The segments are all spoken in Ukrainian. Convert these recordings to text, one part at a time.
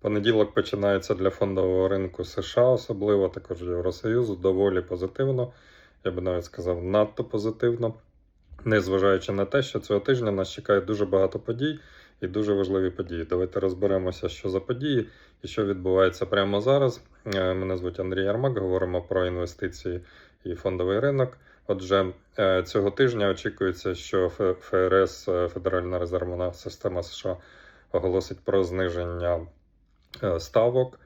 Понеділок починається для фондового ринку США, особливо також Євросоюзу, доволі позитивно. Я би навіть сказав, надто позитивно. Незважаючи на те, що цього тижня нас чекає дуже багато подій і дуже важливі події. Давайте розберемося, що за події і що відбувається прямо зараз. Е, Мене звуть Андрій Ярмак, говоримо про інвестиції і фондовий ринок. Отже, е, цього тижня очікується, що ФРС, Федеральна резервна система США, оголосить про зниження ставок.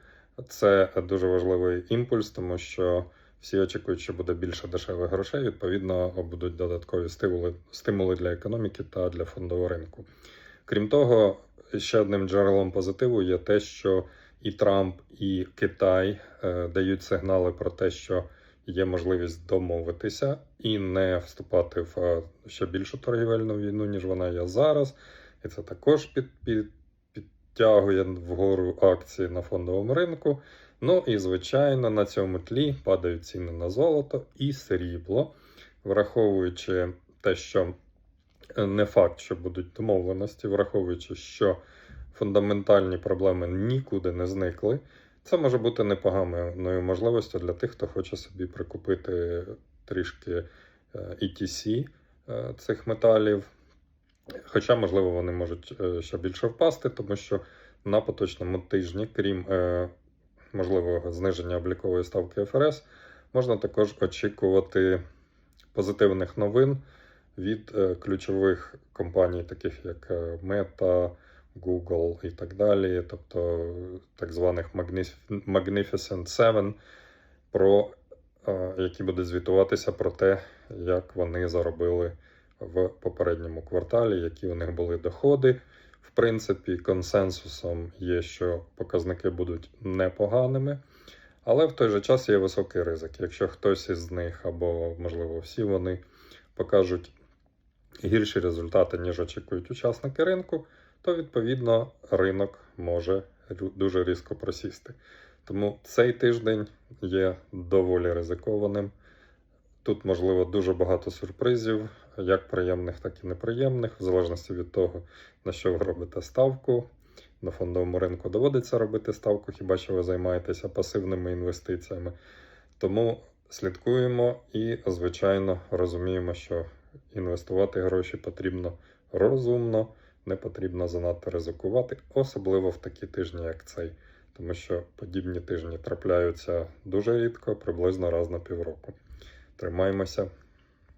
Це дуже важливий імпульс, тому що всі очікують, що буде більше дешевих грошей. Відповідно, будуть додаткові стимули, стимули для економіки та для фондового ринку. Крім того, ще одним джерелом позитиву є те, що і Трамп, і Китай е, дають сигнали про те, що є можливість домовитися і не вступати в е, ще більшу торгівельну війну, ніж вона є зараз. І це також під, під, підтягує вгору акції на фондовому ринку. Ну і звичайно, на цьому тлі падають ціни на золото і срібло, враховуючи те, що е, не факт, що будуть домовленості, враховуючи, що фундаментальні проблеми нікуди не зникли. Це може бути непоганою можливістю для тих, хто хоче собі прикупити трішки е, ETC е, цих металів. Хоча, можливо, вони можуть е, ще більше впасти, тому що на поточному тижні, крім е, можливого зниження облікової ставки ФРС, можна також очікувати позитивних новин від е, ключових компаній, таких як Meta, Google і так далі, тобто так званих Magnificent Seven, про які будуть звітуватися про те, як вони заробили в попередньому кварталі, які у них були доходи. В принципі, консенсусом є, що показники будуть непоганими, але в той же час є високий ризик. Якщо хтось із них, або, можливо, всі вони покажуть гірші результати, ніж очікують учасники ринку, то відповідно ринок може дуже різко просісти. Тому цей тиждень є доволі ризикованим. Тут можливо дуже багато сюрпризів, як приємних, так і неприємних, в залежності від того, на що ви робите ставку. На фондовому ринку доводиться робити ставку, хіба що ви займаєтеся пасивними інвестиціями. Тому слідкуємо і, звичайно, розуміємо, що інвестувати гроші потрібно розумно, не потрібно занадто ризикувати, особливо в такі тижні, як цей. Тому що подібні тижні трапляються дуже рідко, приблизно раз на півроку. Тримаємося